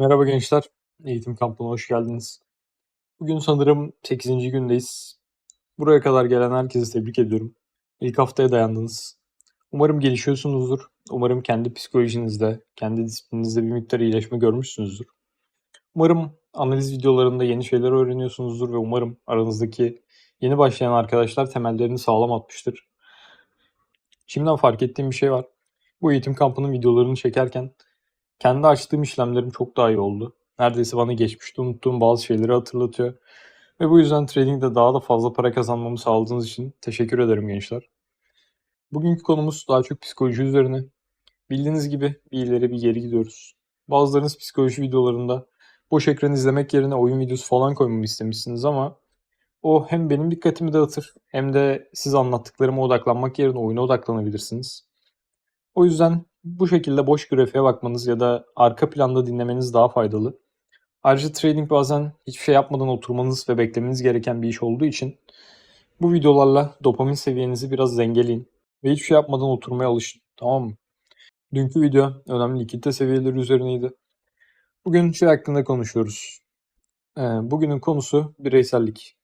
Merhaba gençler, eğitim kampına hoş geldiniz. Bugün sanırım 8. gündeyiz. Buraya kadar gelen herkesi tebrik ediyorum. İlk haftaya dayandınız. Umarım gelişiyorsunuzdur. Umarım kendi psikolojinizde, kendi disiplininizde bir miktar iyileşme görmüşsünüzdür. Umarım analiz videolarında yeni şeyler öğreniyorsunuzdur ve umarım aranızdaki yeni başlayan arkadaşlar temellerini sağlam atmıştır. Şimdiden fark ettiğim bir şey var. Bu eğitim kampının videolarını çekerken kendi açtığım işlemlerim çok daha iyi oldu. Neredeyse bana geçmişte unuttuğum bazı şeyleri hatırlatıyor. Ve bu yüzden tradingde daha da fazla para kazanmamı sağladığınız için teşekkür ederim gençler. Bugünkü konumuz daha çok psikoloji üzerine. Bildiğiniz gibi bir ileri bir geri gidiyoruz. Bazılarınız psikoloji videolarında boş ekran izlemek yerine oyun videosu falan koymamı istemişsiniz ama o hem benim dikkatimi dağıtır hem de siz anlattıklarıma odaklanmak yerine oyuna odaklanabilirsiniz. O yüzden bu şekilde boş grafiğe bakmanız ya da arka planda dinlemeniz daha faydalı. Ayrıca trading bazen hiçbir şey yapmadan oturmanız ve beklemeniz gereken bir iş olduğu için bu videolarla dopamin seviyenizi biraz dengeleyin ve hiçbir şey yapmadan oturmaya alışın. Tamam mı? Dünkü video önemli likidite seviyeleri üzerineydi. Bugün şey hakkında konuşuyoruz. Ee, bugünün konusu bireysellik.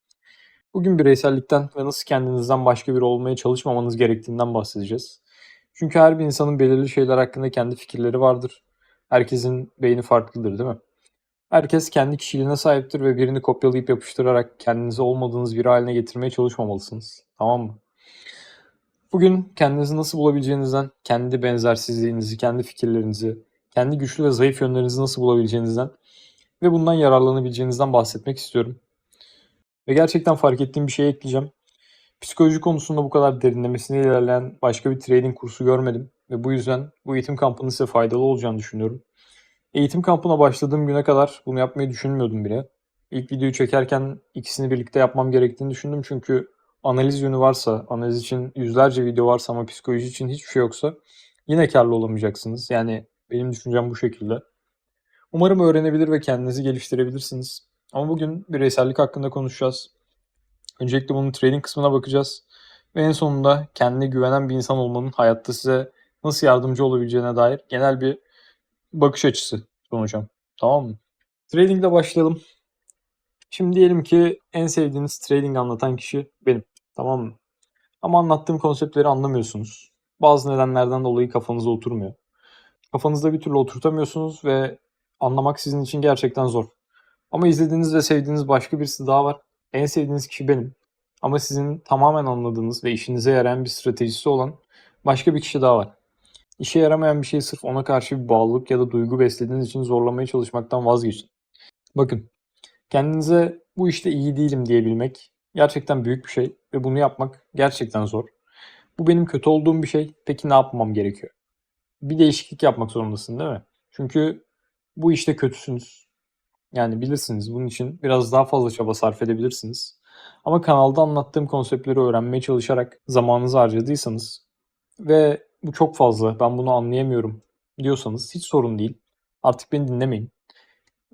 Bugün bireysellikten ve nasıl kendinizden başka biri olmaya çalışmamanız gerektiğinden bahsedeceğiz. Çünkü her bir insanın belirli şeyler hakkında kendi fikirleri vardır. Herkesin beyni farklıdır değil mi? Herkes kendi kişiliğine sahiptir ve birini kopyalayıp yapıştırarak kendinizi olmadığınız biri haline getirmeye çalışmamalısınız. Tamam mı? Bugün kendinizi nasıl bulabileceğinizden, kendi benzersizliğinizi, kendi fikirlerinizi, kendi güçlü ve zayıf yönlerinizi nasıl bulabileceğinizden ve bundan yararlanabileceğinizden bahsetmek istiyorum. Ve gerçekten fark ettiğim bir şey ekleyeceğim. Psikoloji konusunda bu kadar derinlemesine ilerleyen başka bir trading kursu görmedim ve bu yüzden bu eğitim kampının size faydalı olacağını düşünüyorum. Eğitim kampına başladığım güne kadar bunu yapmayı düşünmüyordum bile. İlk videoyu çekerken ikisini birlikte yapmam gerektiğini düşündüm çünkü analiz yönü varsa, analiz için yüzlerce video varsa ama psikoloji için hiçbir şey yoksa yine karlı olamayacaksınız. Yani benim düşüncem bu şekilde. Umarım öğrenebilir ve kendinizi geliştirebilirsiniz. Ama bugün bireysellik hakkında konuşacağız. Öncelikle bunun trading kısmına bakacağız. Ve en sonunda kendine güvenen bir insan olmanın hayatta size nasıl yardımcı olabileceğine dair genel bir bakış açısı sunacağım. Tamam mı? Trading ile başlayalım. Şimdi diyelim ki en sevdiğiniz trading anlatan kişi benim. Tamam mı? Ama anlattığım konseptleri anlamıyorsunuz. Bazı nedenlerden dolayı kafanıza oturmuyor. Kafanızda bir türlü oturtamıyorsunuz ve anlamak sizin için gerçekten zor. Ama izlediğiniz ve sevdiğiniz başka birisi daha var. En sevdiğiniz kişi benim. Ama sizin tamamen anladığınız ve işinize yarayan bir stratejisi olan başka bir kişi daha var. İşe yaramayan bir şey sırf ona karşı bir bağlılık ya da duygu beslediğiniz için zorlamaya çalışmaktan vazgeçin. Bakın, kendinize bu işte iyi değilim diyebilmek gerçekten büyük bir şey ve bunu yapmak gerçekten zor. Bu benim kötü olduğum bir şey. Peki ne yapmam gerekiyor? Bir değişiklik yapmak zorundasın değil mi? Çünkü bu işte kötüsünüz. Yani bilirsiniz bunun için biraz daha fazla çaba sarf edebilirsiniz. Ama kanalda anlattığım konseptleri öğrenmeye çalışarak zamanınızı harcadıysanız ve bu çok fazla ben bunu anlayamıyorum diyorsanız hiç sorun değil. Artık beni dinlemeyin.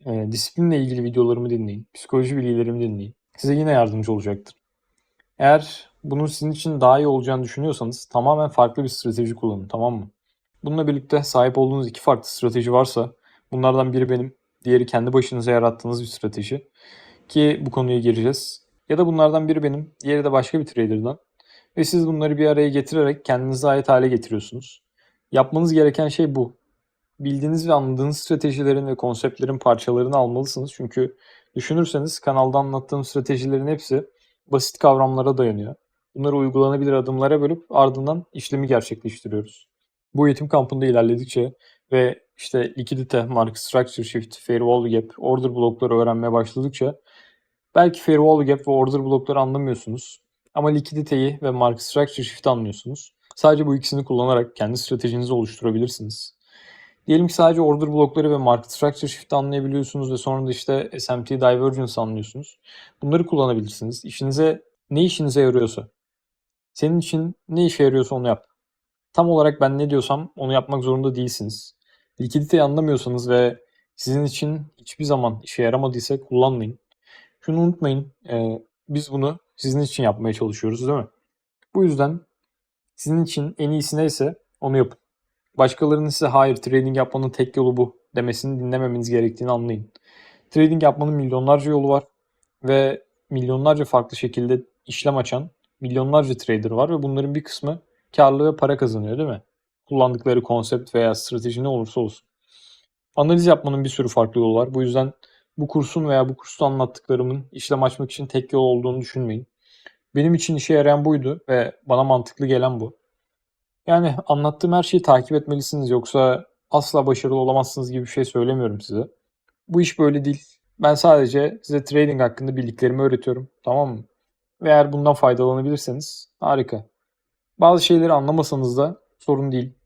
E, disiplinle ilgili videolarımı dinleyin. Psikoloji bilgilerimi dinleyin. Size yine yardımcı olacaktır. Eğer bunun sizin için daha iyi olacağını düşünüyorsanız tamamen farklı bir strateji kullanın tamam mı? Bununla birlikte sahip olduğunuz iki farklı strateji varsa bunlardan biri benim, diğeri kendi başınıza yarattığınız bir strateji. Ki bu konuya gireceğiz. Ya da bunlardan biri benim, diğeri de başka bir trader'dan. Ve siz bunları bir araya getirerek kendinize ait hale getiriyorsunuz. Yapmanız gereken şey bu. Bildiğiniz ve anladığınız stratejilerin ve konseptlerin parçalarını almalısınız. Çünkü düşünürseniz kanalda anlattığım stratejilerin hepsi basit kavramlara dayanıyor. Bunları uygulanabilir adımlara bölüp ardından işlemi gerçekleştiriyoruz. Bu eğitim kampında ilerledikçe ve işte likidite, market structure shift, value gap, order blokları öğrenmeye başladıkça belki value gap ve order blokları anlamıyorsunuz. Ama likiditeyi ve market structure shift'i anlıyorsunuz. Sadece bu ikisini kullanarak kendi stratejinizi oluşturabilirsiniz. Diyelim ki sadece order blokları ve market structure shift'i anlayabiliyorsunuz ve sonra da işte SMT divergence anlıyorsunuz. Bunları kullanabilirsiniz. İşinize ne işinize yarıyorsa. Senin için ne işe yarıyorsa onu yap. Tam olarak ben ne diyorsam onu yapmak zorunda değilsiniz. Likiditeyi anlamıyorsanız ve sizin için hiçbir zaman işe yaramadıysa kullanmayın. Şunu unutmayın. E, biz bunu sizin için yapmaya çalışıyoruz değil mi? Bu yüzden sizin için en iyisi neyse onu yapın. Başkalarının size hayır trading yapmanın tek yolu bu demesini dinlememeniz gerektiğini anlayın. Trading yapmanın milyonlarca yolu var ve milyonlarca farklı şekilde işlem açan milyonlarca trader var ve bunların bir kısmı karlı ve para kazanıyor değil mi? Kullandıkları konsept veya strateji ne olursa olsun. Analiz yapmanın bir sürü farklı yolu var. Bu yüzden bu kursun veya bu kursta anlattıklarımın işlem açmak için tek yol olduğunu düşünmeyin. Benim için işe yarayan buydu ve bana mantıklı gelen bu. Yani anlattığım her şeyi takip etmelisiniz yoksa asla başarılı olamazsınız gibi bir şey söylemiyorum size. Bu iş böyle değil. Ben sadece size trading hakkında bildiklerimi öğretiyorum. Tamam mı? Ve eğer bundan faydalanabilirseniz harika. Bazı şeyleri anlamasanız da sorun değil.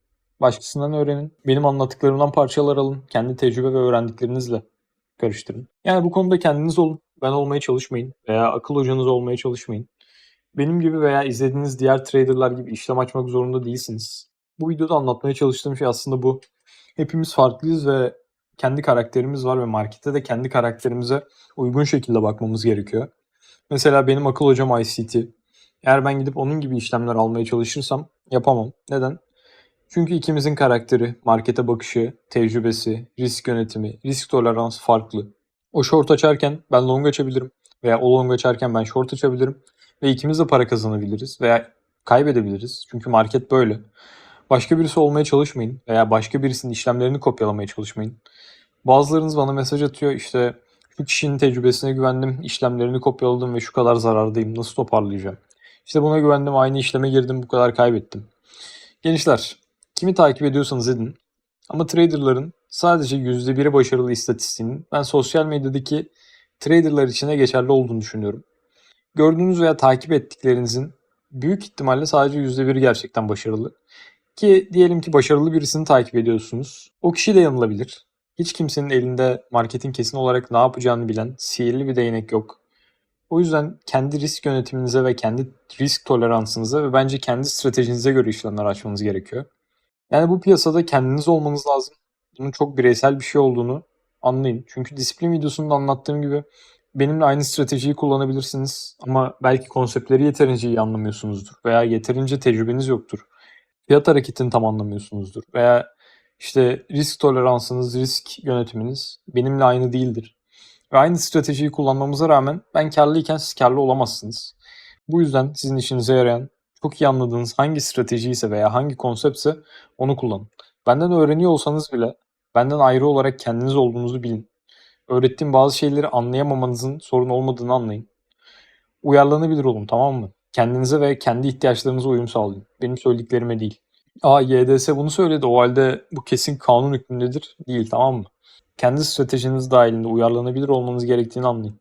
Başkasından öğrenin. Benim anlattıklarımdan parçalar alın. Kendi tecrübe ve öğrendiklerinizle karıştırın. Yani bu konuda kendiniz olun. Ben olmaya çalışmayın. Veya akıl hocanız olmaya çalışmayın. Benim gibi veya izlediğiniz diğer traderlar gibi işlem açmak zorunda değilsiniz. Bu videoda anlatmaya çalıştığım şey aslında bu. Hepimiz farklıyız ve kendi karakterimiz var ve markette de kendi karakterimize uygun şekilde bakmamız gerekiyor. Mesela benim akıl hocam ICT. Eğer ben gidip onun gibi işlemler almaya çalışırsam yapamam. Neden? Çünkü ikimizin karakteri, markete bakışı, tecrübesi, risk yönetimi, risk toleransı farklı. O short açarken ben long açabilirim veya o long açarken ben short açabilirim ve ikimiz de para kazanabiliriz veya kaybedebiliriz. Çünkü market böyle. Başka birisi olmaya çalışmayın veya başka birisinin işlemlerini kopyalamaya çalışmayın. Bazılarınız bana mesaj atıyor işte şu kişinin tecrübesine güvendim, işlemlerini kopyaladım ve şu kadar zarardayım. Nasıl toparlayacağım? İşte buna güvendim, aynı işleme girdim, bu kadar kaybettim. Gençler, kimi takip ediyorsanız edin. Ama traderların sadece %1'i başarılı istatistiğinin ben sosyal medyadaki traderlar içine geçerli olduğunu düşünüyorum. Gördüğünüz veya takip ettiklerinizin büyük ihtimalle sadece %1'i gerçekten başarılı. Ki diyelim ki başarılı birisini takip ediyorsunuz. O kişi de yanılabilir. Hiç kimsenin elinde marketin kesin olarak ne yapacağını bilen sihirli bir değnek yok. O yüzden kendi risk yönetiminize ve kendi risk toleransınıza ve bence kendi stratejinize göre işlemler açmanız gerekiyor. Yani bu piyasada kendiniz olmanız lazım. Bunun çok bireysel bir şey olduğunu anlayın. Çünkü disiplin videosunda anlattığım gibi benimle aynı stratejiyi kullanabilirsiniz ama belki konseptleri yeterince iyi anlamıyorsunuzdur veya yeterince tecrübeniz yoktur. Fiyat hareketini tam anlamıyorsunuzdur veya işte risk toleransınız, risk yönetiminiz benimle aynı değildir. Ve aynı stratejiyi kullanmamıza rağmen ben karlıyken siz karlı olamazsınız. Bu yüzden sizin işinize yarayan, çok iyi anladığınız hangi strateji ise veya hangi konseptse onu kullanın. Benden öğreniyor olsanız bile benden ayrı olarak kendiniz olduğunuzu bilin. Öğrettiğim bazı şeyleri anlayamamanızın sorun olmadığını anlayın. Uyarlanabilir olun tamam mı? Kendinize ve kendi ihtiyaçlarınıza uyum sağlayın. Benim söylediklerime değil. Aa YDS bunu söyledi o halde bu kesin kanun hükmündedir. Değil tamam mı? Kendi stratejiniz dahilinde uyarlanabilir olmanız gerektiğini anlayın.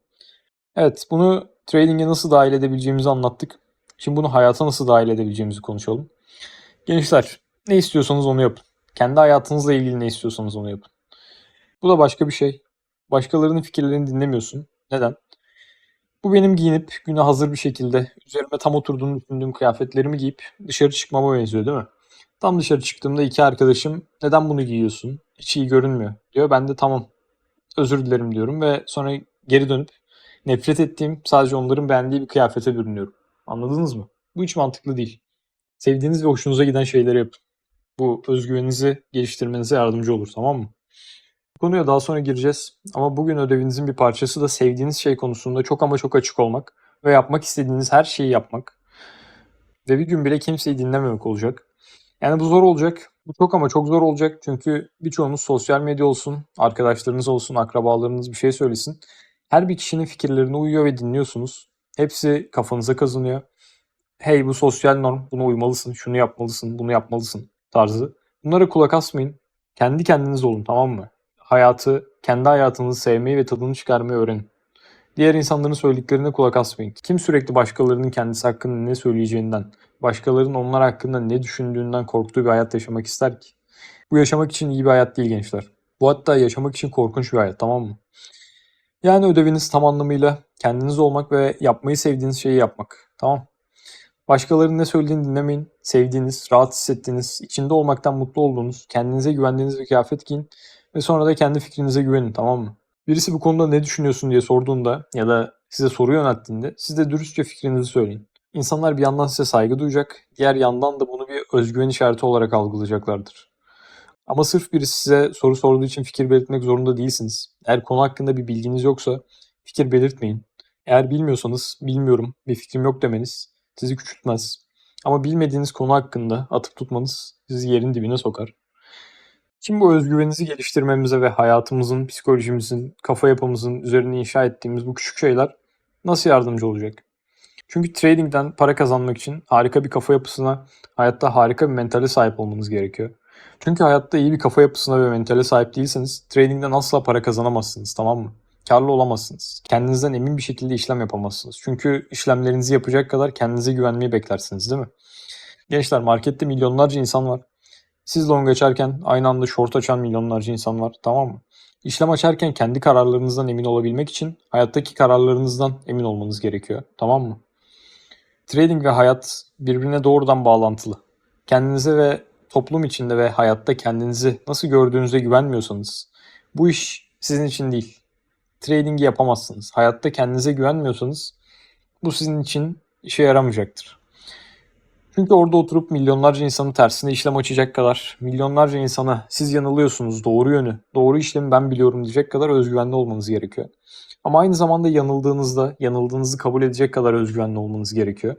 Evet bunu trading'e nasıl dahil edebileceğimizi anlattık. Şimdi bunu hayata nasıl dahil edebileceğimizi konuşalım. Gençler ne istiyorsanız onu yapın. Kendi hayatınızla ilgili ne istiyorsanız onu yapın. Bu da başka bir şey. Başkalarının fikirlerini dinlemiyorsun. Neden? Bu benim giyinip güne hazır bir şekilde üzerime tam oturduğunu düşündüğüm kıyafetlerimi giyip dışarı çıkmama benziyor değil mi? Tam dışarı çıktığımda iki arkadaşım neden bunu giyiyorsun? Hiç iyi görünmüyor diyor. Ben de tamam özür dilerim diyorum ve sonra geri dönüp nefret ettiğim sadece onların beğendiği bir kıyafete bürünüyorum. Anladınız mı? Bu hiç mantıklı değil. Sevdiğiniz ve hoşunuza giden şeyleri yapın. Bu özgüveninizi geliştirmenize yardımcı olur tamam mı? Bu konuya daha sonra gireceğiz. Ama bugün ödevinizin bir parçası da sevdiğiniz şey konusunda çok ama çok açık olmak ve yapmak istediğiniz her şeyi yapmak. Ve bir gün bile kimseyi dinlememek olacak. Yani bu zor olacak. Bu çok ama çok zor olacak. Çünkü birçoğunuz sosyal medya olsun, arkadaşlarınız olsun, akrabalarınız bir şey söylesin. Her bir kişinin fikirlerine uyuyor ve dinliyorsunuz. Hepsi kafanıza kazınıyor. Hey bu sosyal norm, buna uymalısın, şunu yapmalısın, bunu yapmalısın tarzı. Bunlara kulak asmayın. Kendi kendiniz olun tamam mı? Hayatı, kendi hayatınızı sevmeyi ve tadını çıkarmayı öğrenin. Diğer insanların söylediklerine kulak asmayın. Kim sürekli başkalarının kendisi hakkında ne söyleyeceğinden, başkalarının onlar hakkında ne düşündüğünden korktuğu bir hayat yaşamak ister ki? Bu yaşamak için iyi bir hayat değil gençler. Bu hatta yaşamak için korkunç bir hayat tamam mı? Yani ödeviniz tam anlamıyla kendiniz olmak ve yapmayı sevdiğiniz şeyi yapmak. Tamam. Başkalarının ne söylediğini dinlemeyin. Sevdiğiniz, rahat hissettiğiniz, içinde olmaktan mutlu olduğunuz, kendinize güvendiğiniz bir kıyafet giyin ve sonra da kendi fikrinize güvenin tamam mı? Birisi bu konuda ne düşünüyorsun diye sorduğunda ya da size soru yönelttiğinde siz de dürüstçe fikrinizi söyleyin. İnsanlar bir yandan size saygı duyacak, diğer yandan da bunu bir özgüven işareti olarak algılayacaklardır. Ama sırf birisi size soru sorduğu için fikir belirtmek zorunda değilsiniz. Eğer konu hakkında bir bilginiz yoksa fikir belirtmeyin. Eğer bilmiyorsanız bilmiyorum, bir fikrim yok demeniz sizi küçültmez. Ama bilmediğiniz konu hakkında atıp tutmanız sizi yerin dibine sokar. Şimdi bu özgüveninizi geliştirmemize ve hayatımızın, psikolojimizin, kafa yapımızın üzerine inşa ettiğimiz bu küçük şeyler nasıl yardımcı olacak? Çünkü tradingden para kazanmak için harika bir kafa yapısına, hayatta harika bir mentale sahip olmanız gerekiyor. Çünkü hayatta iyi bir kafa yapısına ve mentale sahip değilseniz tradingden asla para kazanamazsınız tamam mı? Karlı olamazsınız. Kendinizden emin bir şekilde işlem yapamazsınız. Çünkü işlemlerinizi yapacak kadar kendinize güvenmeyi beklersiniz değil mi? Gençler markette milyonlarca insan var. Siz long açarken aynı anda short açan milyonlarca insan var tamam mı? İşlem açarken kendi kararlarınızdan emin olabilmek için hayattaki kararlarınızdan emin olmanız gerekiyor tamam mı? Trading ve hayat birbirine doğrudan bağlantılı. Kendinize ve toplum içinde ve hayatta kendinizi nasıl gördüğünüze güvenmiyorsanız bu iş sizin için değil. Trading'i yapamazsınız. Hayatta kendinize güvenmiyorsanız bu sizin için işe yaramayacaktır. Çünkü orada oturup milyonlarca insanın tersine işlem açacak kadar, milyonlarca insana siz yanılıyorsunuz, doğru yönü, doğru işlemi ben biliyorum diyecek kadar özgüvenli olmanız gerekiyor. Ama aynı zamanda yanıldığınızda, yanıldığınızı kabul edecek kadar özgüvenli olmanız gerekiyor.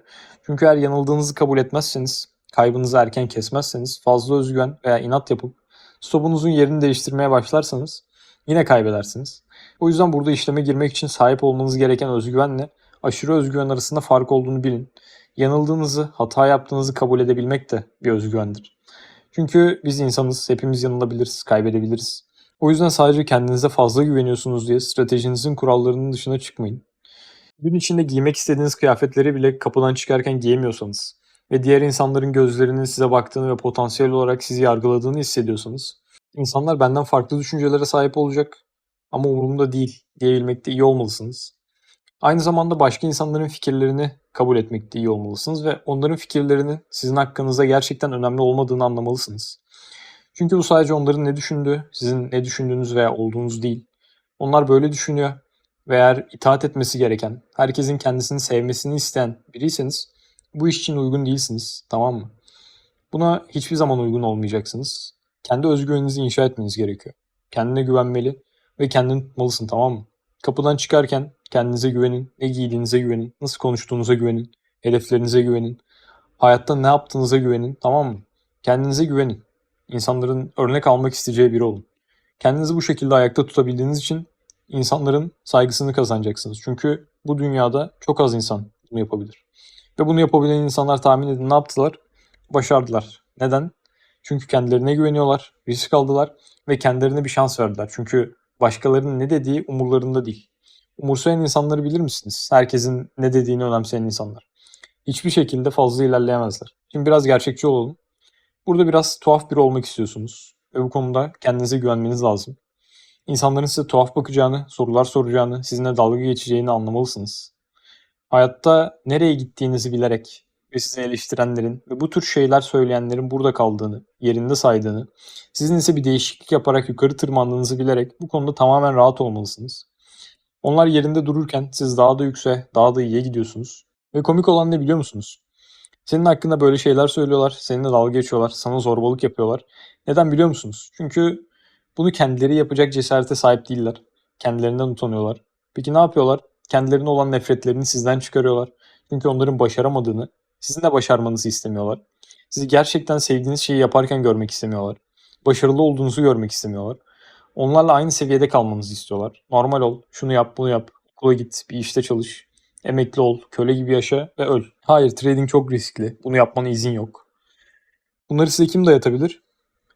Çünkü eğer yanıldığınızı kabul etmezseniz, kaybınızı erken kesmezseniz, fazla özgüven veya inat yapıp stopunuzun yerini değiştirmeye başlarsanız yine kaybedersiniz. O yüzden burada işleme girmek için sahip olmanız gereken özgüvenle aşırı özgüven arasında fark olduğunu bilin. Yanıldığınızı, hata yaptığınızı kabul edebilmek de bir özgüvendir. Çünkü biz insanız, hepimiz yanılabiliriz, kaybedebiliriz. O yüzden sadece kendinize fazla güveniyorsunuz diye stratejinizin kurallarının dışına çıkmayın. Gün içinde giymek istediğiniz kıyafetleri bile kapıdan çıkarken giyemiyorsanız ve diğer insanların gözlerinin size baktığını ve potansiyel olarak sizi yargıladığını hissediyorsanız, insanlar benden farklı düşüncelere sahip olacak ama umurumda değil diyebilmekte iyi olmalısınız. Aynı zamanda başka insanların fikirlerini kabul etmekte iyi olmalısınız ve onların fikirlerinin sizin hakkınızda gerçekten önemli olmadığını anlamalısınız. Çünkü bu sadece onların ne düşündüğü, sizin ne düşündüğünüz veya olduğunuz değil. Onlar böyle düşünüyor ve eğer itaat etmesi gereken, herkesin kendisini sevmesini isteyen biriyseniz bu iş için uygun değilsiniz, tamam mı? Buna hiçbir zaman uygun olmayacaksınız. Kendi özgüveninizi inşa etmeniz gerekiyor. Kendine güvenmeli ve kendini tutmalısın, tamam mı? Kapıdan çıkarken kendinize güvenin, ne giydiğinize güvenin, nasıl konuştuğunuza güvenin, hedeflerinize güvenin, hayatta ne yaptığınıza güvenin, tamam mı? Kendinize güvenin. İnsanların örnek almak isteyeceği biri olun. Kendinizi bu şekilde ayakta tutabildiğiniz için insanların saygısını kazanacaksınız. Çünkü bu dünyada çok az insan bunu yapabilir. Ve bunu yapabilen insanlar tahmin edin ne yaptılar? Başardılar. Neden? Çünkü kendilerine güveniyorlar, risk aldılar ve kendilerine bir şans verdiler. Çünkü başkalarının ne dediği umurlarında değil. Umursayan insanları bilir misiniz? Herkesin ne dediğini önemseyen insanlar. Hiçbir şekilde fazla ilerleyemezler. Şimdi biraz gerçekçi olalım. Burada biraz tuhaf biri olmak istiyorsunuz. Ve bu konuda kendinize güvenmeniz lazım. İnsanların size tuhaf bakacağını, sorular soracağını, sizinle dalga geçeceğini anlamalısınız. Hayatta nereye gittiğinizi bilerek sizi eleştirenlerin ve bu tür şeyler söyleyenlerin burada kaldığını, yerinde saydığını, sizin ise bir değişiklik yaparak yukarı tırmandığınızı bilerek bu konuda tamamen rahat olmalısınız. Onlar yerinde dururken siz daha da yükseğe, daha da iyiye gidiyorsunuz. Ve komik olan ne biliyor musunuz? Senin hakkında böyle şeyler söylüyorlar, seninle dalga geçiyorlar, sana zorbalık yapıyorlar. Neden biliyor musunuz? Çünkü bunu kendileri yapacak cesarete sahip değiller. Kendilerinden utanıyorlar. Peki ne yapıyorlar? Kendilerine olan nefretlerini sizden çıkarıyorlar. Çünkü onların başaramadığını, sizin de başarmanızı istemiyorlar. Sizi gerçekten sevdiğiniz şeyi yaparken görmek istemiyorlar. Başarılı olduğunuzu görmek istemiyorlar. Onlarla aynı seviyede kalmanızı istiyorlar. Normal ol, şunu yap, bunu yap, okula git, bir işte çalış, emekli ol, köle gibi yaşa ve öl. Hayır, trading çok riskli. Bunu yapmana izin yok. Bunları size kim dayatabilir?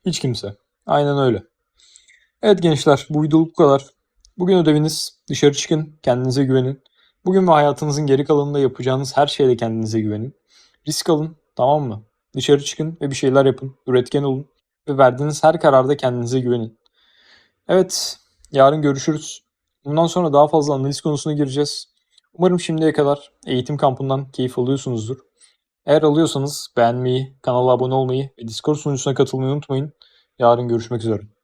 Hiç kimse. Aynen öyle. Evet gençler, bu videoluk bu kadar. Bugün ödeviniz dışarı çıkın, kendinize güvenin. Bugün ve hayatınızın geri kalanında yapacağınız her şeyde kendinize güvenin. Risk alın, tamam mı? Dışarı çıkın ve bir şeyler yapın. Üretken olun. Ve verdiğiniz her kararda kendinize güvenin. Evet, yarın görüşürüz. Bundan sonra daha fazla analiz konusuna gireceğiz. Umarım şimdiye kadar eğitim kampından keyif alıyorsunuzdur. Eğer alıyorsanız beğenmeyi, kanala abone olmayı ve Discord sunucusuna katılmayı unutmayın. Yarın görüşmek üzere.